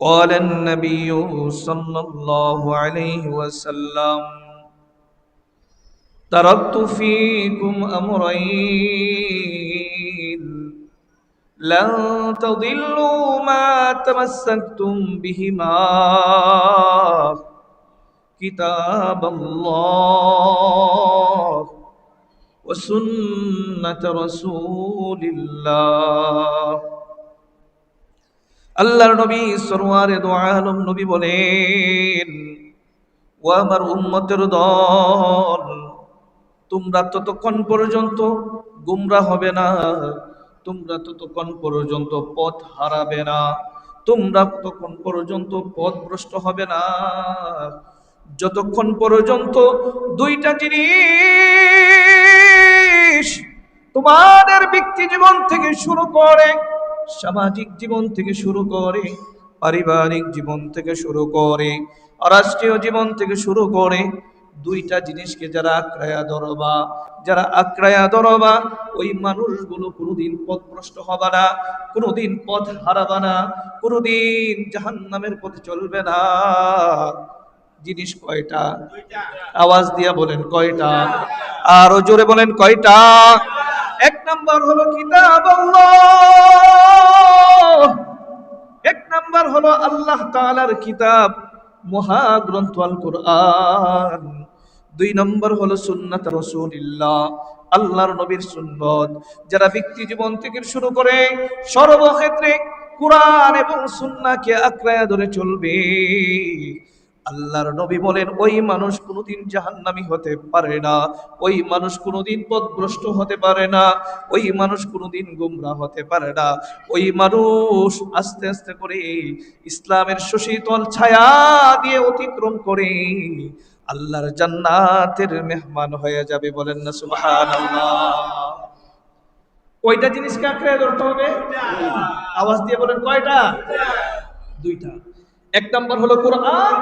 قال النبي صلى الله عليه وسلم تركت فيكم أمرين لن تضلوا ما تمسكتم بهما كتاب الله وسنة رسول الله. আল্লাহর নবী সরওয়ারে দো আলম নবী বলেন, ও আমার উম্মতের দল, তোমরা ততক্ষণ পর্যন্ত গুমরা হবে না, তোমরা ততক্ষণ পর্যন্ত পথ হারাবে না, তোমরা ততক্ষণ পর্যন্ত পথ ভ্রষ্ট হবে না। যতক্ষণ পর্যন্ত দুইটা জিনিস তোমাদের ব্যক্তি জীবন থেকে শুরু করে সামাজিক জীবন থেকে শুরু করে, পারিবারিক জীবন থেকে শুরু করে, রাষ্ট্রীয় জীবন থেকে শুরু করে, দুইটা জিনিসকে যারা আক্রায়া ধরবা, যারা আক্রায়া ধরবা, ওই মানুষগুলো কোনোদিন পথভ্রষ্ট হবে না, কোনোদিন পথ হারাবা না, কোনোদিন জাহান নামের পথে চলবে না। জিনিস কয়টা? আওয়াজ দিয়া বলেন কয়টা? আরও জোরে বলেন কয়টা? এক নাম্বার হলো কিতাব আল্লাহ আল্লাহ তালার কিতাব, মহাগ্রন্থ আল কোরআন দুই নম্বর হলো সুন্নাত রসুলিল্লাহ, আল্লাহর নবীর সুন্নত। যারা ব্যক্তি জীবন থেকে শুরু করে সর্বক্ষেত্রে কোরআন এবং সুন্নাকে আক্রায় ধরে চলবে। আল্লাহর নবী বলেন, ওই মানুষ কোনোদিন জাহান্নামি হতে পারে না। ওই মানুষ কোনোদিন পথভ্রষ্ট হতে পারে না। ওই মানুষ কোনোদিন গুমরা হতে পারে না। ওই মানুষ আস্তে আস্তে করে ইসলামের সুশীতল ছায়া দিয়ে অতিক্রম করে আল্লাহর জান্নাতের মেহমান হয়ে যাবে বলেন না, সুবহানাল্লাহ। কয়টা জিনিসকে আঁকড়ে ধরতে হবে? আওয়াজ দিয়ে বলেন, কয়টা? দুইটা। এক নম্বর হলো কোরআন